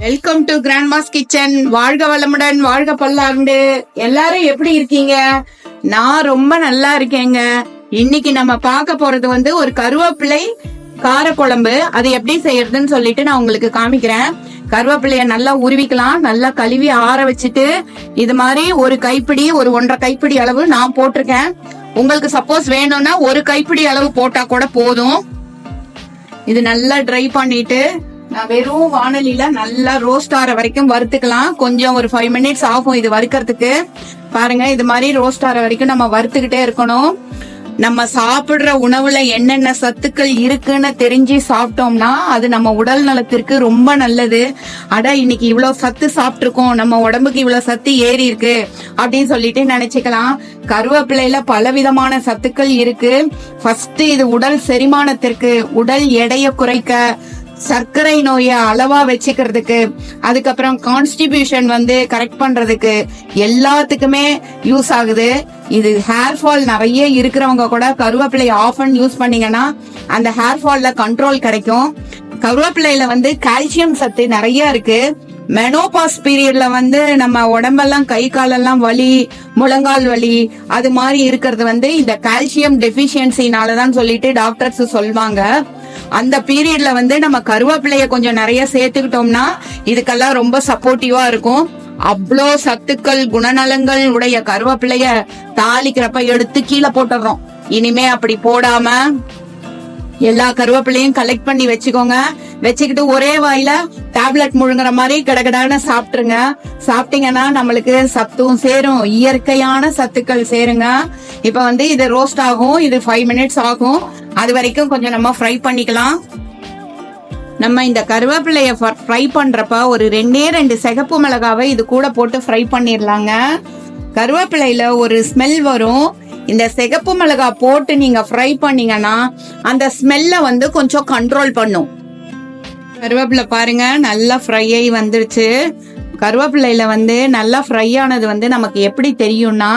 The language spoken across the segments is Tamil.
Welcome to grand mass kitchen வாழ்க வளமுடன் வாழ்க பல்லாண்டு. எல்லாரும் எப்படி இருக்கீங்க? நான் ரொம்ப நல்லா இருக்கேங்க. இன்னைக்கு நம்ம பார்க்க போறது வந்து ஒரு கருவேப்பிலை காரக்குழம்பு. அது எப்படி செய்யறதுன்னு சொல்லிட்டு நான் உங்களுக்கு காமிக்கிறேன். கருவேப்பிலைய நல்லா உருவிக்கலாம் நல்லா கழுவி ஆற வச்சுட்டு இது மாதிரி ஒரு கைப்பிடி ஒரு ஒன்றரை கைப்பிடி அளவு நான் போட்டிருக்கேன். உங்களுக்கு சப்போஸ் வேணும்னா ஒரு கைப்பிடி அளவு போட்டா கூட போதும். இது நல்லா ட்ரை பண்ணிட்டு வெறும் வானலில நல்லா ரோஸ்ட் ஆற வரைக்கும் வறுத்துக்கலாம். கொஞ்சம் ஒரு ஃபைவ் மினிட்ஸ் ஆகும் இது வறுக்கிறதுக்கு. பாருங்க இது மாதிரி ரோஸ்ட் ஆற வரைக்கும் நம்ம வறுத்துக்கிட்டே இருக்கணும். நம்ம சாப்பிடுற உணவுல என்னென்ன சத்துக்கள் இருக்குன்னு தெரிஞ்சு சாப்பிட்டோம்னா அது நம்ம உடல் நலத்திற்கு ரொம்ப நல்லது. அட இன்னைக்கு இவ்வளவு சத்து சாப்பிட்டுருக்கோம். நம்ம உடம்புக்கு இவ்வளவு சத்து ஏறி இருக்கு அப்படின்னு சொல்லிட்டு நினைச்சுக்கலாம். கருவேப்பிலையில பலவிதமான சத்துக்கள் இருக்கு. ஃபர்ஸ்ட் இது உடல் செரிமானத்திற்கு உடல் எடையை குறைக்க சர்க்கரை நோயை அளவா வச்சுக்கிறதுக்கு அதுக்கப்புறம் கான்ஸ்டிபியூஷன் வந்து கரெக்ட் பண்றதுக்கு எல்லாத்துக்குமே யூஸ் ஆகுது. இது ஹேர் ஃபால் நிறைய இருக்கிறவங்க கூட கருவேப்பிலை ஆஃப் அண்ட் யூஸ் பண்ணீங்கன்னா அந்த ஹேர் ஃபால்ல கண்ட்ரோல் கிடைக்கும். கருவேப்பிலையில வந்து கால்சியம் சத்து நிறைய இருக்கு. மெனோபாஸ் பீரியட்ல வந்து நம்ம உடம்பெல்லாம் கை காலெல்லாம் வலி முழங்கால் வலி அது மாதிரி இருக்கிறது வந்து இந்த கால்சியம் டெபிஷியன்சினாலதான் சொல்லிட்டு டாக்டர்ஸ் சொல்லுவாங்க அந்த பீரியட்ல வந்து நம்ம கருவேப்பிலைய கொஞ்சம் நிறைய சேர்த்துக்கிட்டோம்னா இதுக்கெல்லாம் ரொம்ப சப்போர்ட்டிவா இருக்கும். அவ்வளோ சத்துக்கள் குணநலங்கள் உடைய கருவேப்பிலைய தாளிக்கிறப்ப எடுத்து கீழே போட்டுடுறோம். இனிமே அப்படி போடாம எல்லா கருவேப்பிலையும் கலெக்ட் பண்ணி வச்சுக்கோங்க. வச்சுக்கிட்டு ஒரே வாயில டேப்லெட் முழுங்குற மாதிரி கடகடான்னு சாப்பிட்டுருங்க. சாப்பிட்டீங்கன்னா நம்மளுக்கு சத்தும் சேரும். இயற்கையான சத்துக்கள் சேருங்க. இப்ப வந்து இது ரோஸ்ட் ஆகும். இது ஃபைவ் மினிட்ஸ் ஆகும். அது வரைக்கும் கொஞ்சம் நம்ம ஃப்ரை பண்ணிக்கலாம். நம்ம இந்த கருவேப்பிலைய ஃப்ரை பண்றப்ப ஒரு ரெண்டே ரெண்டு சிகப்பு மிளகாவை இது கூட போட்டு ஃப்ரை பண்ணிடலாங்க கருவேப்பிலையில ஒரு ஸ்மெல் வரும். இந்த சிகப்பு மிளகா போட்டு நீங்க ஃப்ரை பண்ணீங்கன்னா அந்த ஸ்மெல்ல வந்து கொஞ்சம் கண்ட்ரோல் பண்ணும். கருவேப்பிலை பாருங்க நல்லா ஃப்ரை ஆகி வந்துருச்சு. கருவேப்பிலையில வந்து நல்லா ஃப்ரை ஆனது வந்து நமக்கு எப்படி தெரியும்னா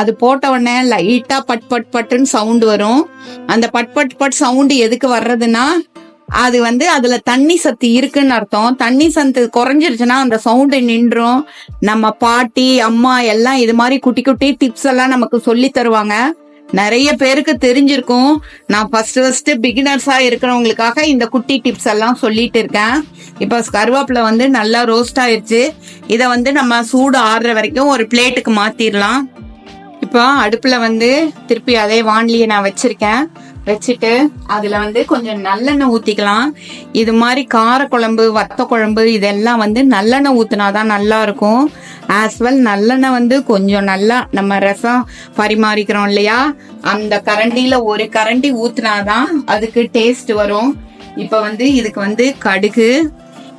அது போட்ட உடனே லைட்டா பட் பட் பட்டுன்னு சவுண்ட் வரும். அந்த பட் பட் பட் சவுண்டு எதுக்கு வர்றதுன்னா அது வந்து அதுல தண்ணி சத்து இருக்குன்னு அர்த்தம். தண்ணி சத்து குறைஞ்சிருச்சுன்னா அந்த சவுண்டு நின்றும். நம்ம பாட்டி அம்மா எல்லாம் இது மாதிரி குட்டி குட்டி டிப்ஸ் எல்லாம் நமக்கு சொல்லி தருவாங்க. நிறைய பேருக்கு தெரிஞ்சிருக்கும். நான் ஃபர்ஸ்ட் ஃபர்ஸ்ட் பிகினர்ஸா இருக்கிறவங்களுக்காக இந்த குட்டி டிப்ஸ் எல்லாம் சொல்லிட்டு இருக்கேன். இப்போ கருவேப்பிலை வந்து நல்லா ரோஸ்ட் ஆயிடுச்சு இதை வந்து நம்ம சூடு ஆடுற வரைக்கும் ஒரு பிளேட்டுக்கு மாத்திரலாம். இப்போ அடுப்புல வந்து திருப்பி அதே வான்லியை நான் வச்சிருக்கேன். வச்சுட்டு அதுல வந்து கொஞ்சம் நல்லெண்ணெய் ஊத்திக்கலாம். இது மாதிரி கார குழம்பு வத்த குழம்பு இதெல்லாம் வந்து நல்லெண்ணெய் ஊத்துனாதான் நல்லா இருக்கும். ஆஸ் வெல் நல்லெண்ணெய் வந்து கொஞ்சம் நல்லா நம்ம ரசம் பரிமாறிக்கிறோம் இல்லையா? அந்த கரண்டியில ஒரு கரண்டி ஊத்துனாதான் அதுக்கு டேஸ்ட் வரும். இப்ப வந்து இதுக்கு வந்து கடுகு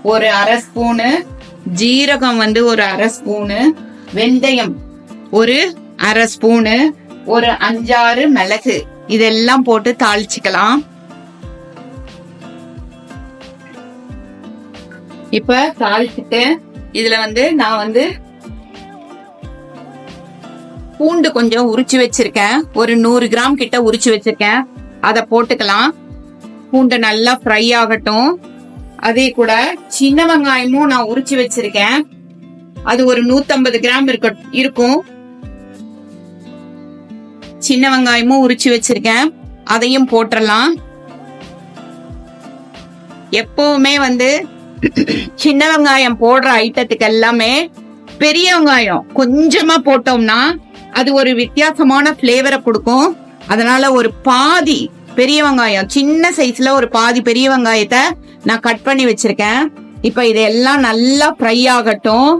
ஒரு அரை ஸ்பூனு ஜீரகம் வந்து ஒரு அரை ஸ்பூனு வெந்தயம் ஒரு அரை ஸ்பூனு ஒரு அஞ்சாறு மிளகு. இதெல்லாம் போட்டு தாளிச்சுக்கலாம். இப்ப தாளிச்சுட்டு இதுல வந்து நான் வந்து பூண்டு கொஞ்சம் உரிச்சு வச்சிருக்கேன். ஒரு நூறு கிராம் கிட்ட உரிச்சு வச்சிருக்கேன். அதை போட்டுக்கலாம். பூண்டு நல்லா ஃப்ரை ஆகட்டும். அதே கூட சின்ன வெங்காயமும் நான் உரிச்சு வச்சிருக்கேன். அது ஒரு நூத்தம்பது கிராம் இருக்க இருக்கும். சின்ன வெங்காயமும் உரிச்சு வச்சிருக்கேன். அதையும் போட்டுறலாம். எப்பவுமே வந்து சின்ன வெங்காயம் போடுற ஐட்டத்துக்கு எல்லாமே பெரிய வெங்காயம் கொஞ்சமா போட்டோம்னா அது ஒரு வித்தியாசமான பிளேவரை கொடுக்கும். அதனால ஒரு பாதி பெரிய வெங்காயம் சின்ன சைஸ்ல ஒரு பாதி பெரிய வெங்காயத்தை நான் கட் பண்ணி வச்சிருக்கேன். இப்ப இதெல்லாம் நல்லா ஃப்ரை ஆகட்டும்.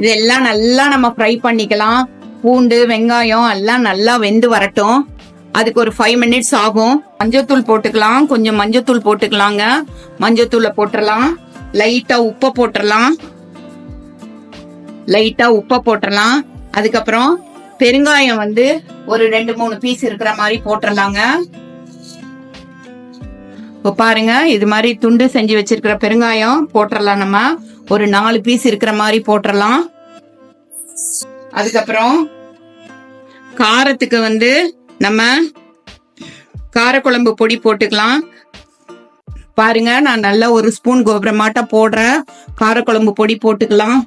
இதெல்லாம் நல்லா நம்ம ஃப்ரை பண்ணிக்கலாம். பூண்டு வெங்காயம் எல்லாம் நல்லா வெந்து வரட்டும். அதுக்கு ஒரு ஃபைவ் மினிட்ஸ் ஆகும். மஞ்சத்தூள் போட்டுக்கலாம். கொஞ்சம் மஞ்சத்தூள் போட்டுக்கலாங்க. மஞ்சத்தூளை போட்டுடலாம் லைட்டா உப்பை போட்டுடலாம் லைட்டா உப்பை போட்டுடலாம் அதுக்கப்புறம் பெருங்காயம் வந்து ஒரு ரெண்டு மூணு பீஸ் இருக்கிற மாதிரி போட்டுடலாங்க இப்போ பாருங்க இது மாதிரி துண்டு செஞ்சு வச்சிருக்கிற பெருங்காயம் போட்டுடலாம் நம்ம. ஒரு நாலு பீஸ் இருக்கிற மாதிரி போட்டுடலாம் அதுக்கப்புறம் காரத்துக்கு வந்து நம்ம காரக்குழம்பு பொடி போட்டுக்கலாம். பாருங்க நான் நல்ல ஒரு ஸ்பூன் கோபுரமாட்டா போடுறேன். காரக்குழம்பு பொடி போட்டுக்கலாம்.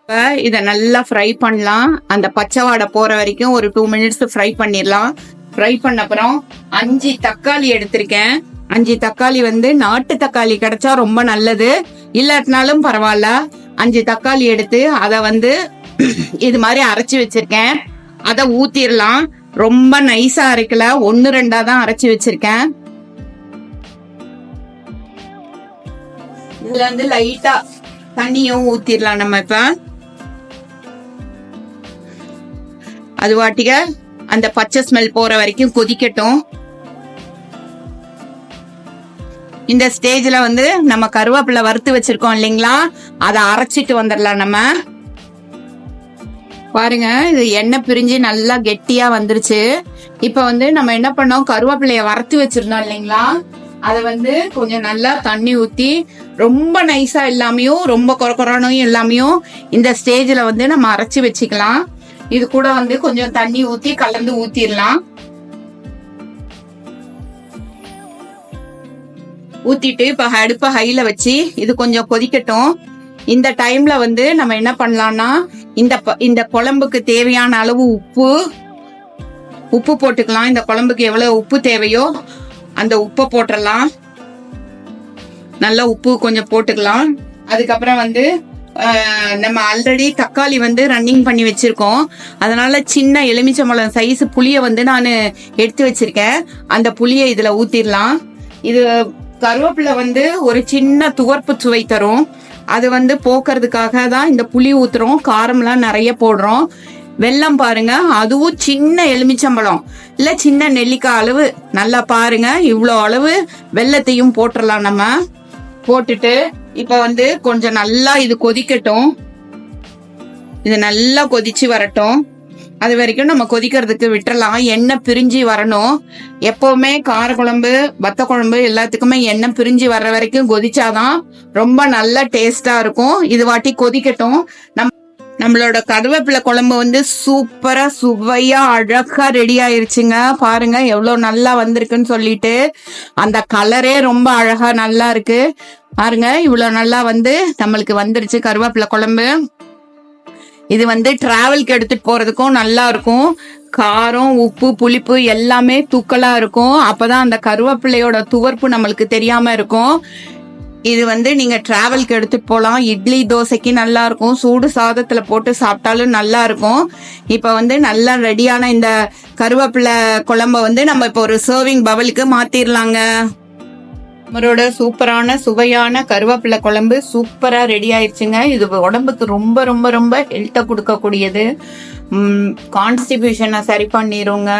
இப்போ இதை நல்லா ஃப்ரை பண்ணலாம். அந்த பச்சை வாடை போகிற வரைக்கும் ஒரு டூ மினிட்ஸ் ஃப்ரை பண்ணிடலாம். ஃப்ரை பண்ண அப்புறம் அஞ்சு தக்காளி எடுத்திருக்கேன். அஞ்சு தக்காளி வந்து நாட்டு தக்காளி கிடைச்சா ரொம்ப நல்லது. இல்லாட்டினாலும் பரவாயில்ல. அஞ்சு தக்காளி எடுத்து அதை வந்து இது மாதிரி அரைச்சி வச்சிருக்கேன். அதை ஊத்திடலாம் ரொம்ப நைஸா அரைக்கல. ஒன்னு ரெண்டா தான் அரைச்சி வச்சிருக்கேன். இதுல வந்து லைட்டா தண்ணியும் ஊத்திடலாம் நம்ம இப்ப. அது வாட்டிக அந்த பச்சை ஸ்மெல் போற வரைக்கும் கொதிக்கட்டும். இந்த ஸ்டேஜ்ல வந்து நம்ம கருவேப்பிலை வறுத்து வச்சிருக்கோம் இல்லைங்களா? அதை அரைச்சிட்டு வந்துடலாம் நம்ம. பாருங்க இது எண்ணெய் பிரிஞ்சு நல்லா கெட்டியா வந்துருச்சு. இப்ப வந்து நம்ம என்ன பண்ணோம்? கருவேப்பிலைய வறுத்து வச்சிருந்தோம் இல்லைங்களா? அதை வந்து கொஞ்சம் நல்லா தண்ணி ஊத்தி ரொம்ப நைஸா இல்லாமையும் ரொம்ப குறக்குறானையும் இல்லாமையும் இந்த ஸ்டேஜ்ல வந்து நம்ம அரைச்சி வச்சுக்கலாம். இது கூட வந்து கொஞ்சம் தண்ணி ஊத்தி கலந்து ஊத்திடலாம் ஊத்திட்டு இப்ப அடுப்ப ஹைல வச்சு இது கொஞ்சம் கொதிக்கட்டும். இந்த டைம்ல வந்து நம்ம என்ன பண்ணலாம்னா இந்த ப- இந்த குழம்புக்கு தேவையான அளவு உப்பு உப்பு போட்டுக்கலாம். இந்த குழம்புக்கு எவ்வளவு உப்பு தேவையோ அந்த உப்பை போட்டுடலாம் நல்ல உப்பு கொஞ்சம் போட்டுக்கலாம். அதுக்கப்புறம் வந்து நம்ம ஆல்ரெடி தக்காளி வந்து ரன்னிங் பண்ணி வச்சிருக்கோம். அதனால சின்ன எலுமிச்சம்பழம் சைஸ் புளிய வந்து நான் எடுத்து வச்சிருக்கேன். அந்த புளியை இதுல ஊத்திடலாம். இது கருவேப்பிலை வந்து ஒரு சின்ன துவர்ப்பு சுவை தரும். அது வந்து போக்குறதுக்காக தான் இந்த புளி ஊத்துறோம். காரம்லாம் நிறைய போடுறோம். வெல்லம் பாருங்க. அதுவும் சின்ன எலுமிச்சம்பழம். இல்ல சின்ன நெல்லிக்காய் அளவு. நல்லா பாருங்க. இவ்வளோ அளவு வெல்லத்தையும் போட்டுடலாம் நம்ம. போட்டுட்டு இப்ப வந்து கொஞ்சம் நல்லா இது கொதிக்கட்டும். இது நல்லா கொதிச்சு வரட்டும். அது வரைக்கும் நம்ம கொதிக்கிறதுக்கு விட்டுறலாம். எண்ணெய் பிரிஞ்சு வரணும். எப்பவுமே காரக்குழம்பு வத்த குழம்பு எல்லாத்துக்குமே எண்ணெய் பிரிஞ்சு வர்ற வரைக்கும் கொதிச்சாதான் ரொம்ப நல்ல டேஸ்டா இருக்கும். இது வாட்டி கொதிக்கட்டும். நம் நம்மளோட கருவேப்பிலை குழம்பு வந்து சூப்பரா சுவையா அழகா ரெடி ஆயிருச்சுங்க. பாருங்க எவ்வளவு நல்லா வந்திருக்குன்னு சொல்லிட்டு. அந்த கலரே ரொம்ப அழகா நல்லா இருக்கு. பாருங்க இவ்வளவு நல்லா வந்து நம்மளுக்கு வந்துருச்சு கருவேப்பிலை குழம்பு. இது வந்து டிராவல்க்கு எடுத்துட்டு போறதுக்கும் நல்லா இருக்கும். காரம் உப்பு புளிப்பு எல்லாமே தூக்கலா இருக்கும். அப்பதான் அந்த கருவேப்பிலையோட துவர்ப்பு நம்மளுக்கு தெரியாம இருக்கும். இது வந்து நீங்க டிராவல்க்கு எடுத்துட்டு போகலாம் இட்லி தோசைக்கு நல்லா இருக்கும். சூடு சாதத்துல போட்டு சாப்பிட்டாலும் நல்லா இருக்கும். இப்ப வந்து நல்லா ரெடியான இந்த கருவேப்பிலை குழம்ப வந்து நம்ம இப்போ ஒரு சர்விங் பவலுக்கு மாத்திரலாங்க. நம்மளோட சூப்பரான சுவையான கருவேப்பிலை குழம்பு சூப்பராக ரெடி ஆயிடுச்சுங்க இது உடம்புக்கு ரொம்ப ரொம்ப ரொம்ப ஹெல்த்தை கொடுக்கக்கூடியது. கான்ஸ்டிபியூஷனை சரி பண்ணிருங்க.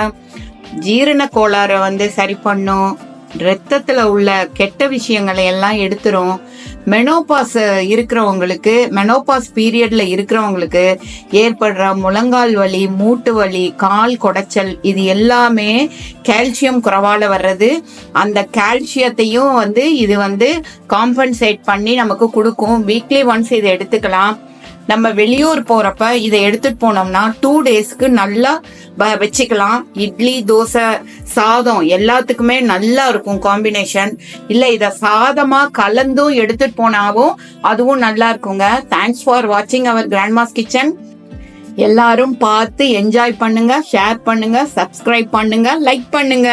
ஜீரண கோளாறை வந்து சரி பண்ணும். ரத்தத்துல உள்ள கெட்ட விஷயங்களை எல்லாம் எடுத்துரும். மெனோபாஸ் இருக்கிறவங்களுக்கு மெனோபாஸ் பீரியட்ல இருக்கிறவங்களுக்கு ஏற்படுற முழங்கால் வலி மூட்டு வலி கால் குடைச்சல் இது எல்லாமே கால்சியம் குறவால வர்றது. அந்த கால்சியத்தையும் வந்து இது வந்து காம்பன்சேட் பண்ணி நமக்கு கொடுக்கும். வீக்லி ஒன்ஸ் இதை எடுத்துக்கலாம். நம்ம வெளியூர் போறப்ப இதை எடுத்துட்டு போனோம்னா டூ டேஸ்க்கு நல்லா வ- வச்சுக்கலாம். இட்லி தோசை சாதம் எல்லாத்துக்குமே நல்லா இருக்கும் காம்பினேஷன் இல்ல இத சாதமா கலந்தும் எடுத்துட்டு போனாவும் அதுவும் நல்லா இருக்குங்க. தேங்க்ஸ் ஃபார் வாட்சிங் அவர் கிராண்ட்மாஸ் கிச்சன் எல்லாரும் பார்த்து என்ஜாய் பண்ணுங்க ஷேர் பண்ணுங்க சப்ஸ்கிரைப் பண்ணுங்க லைக் பண்ணுங்க.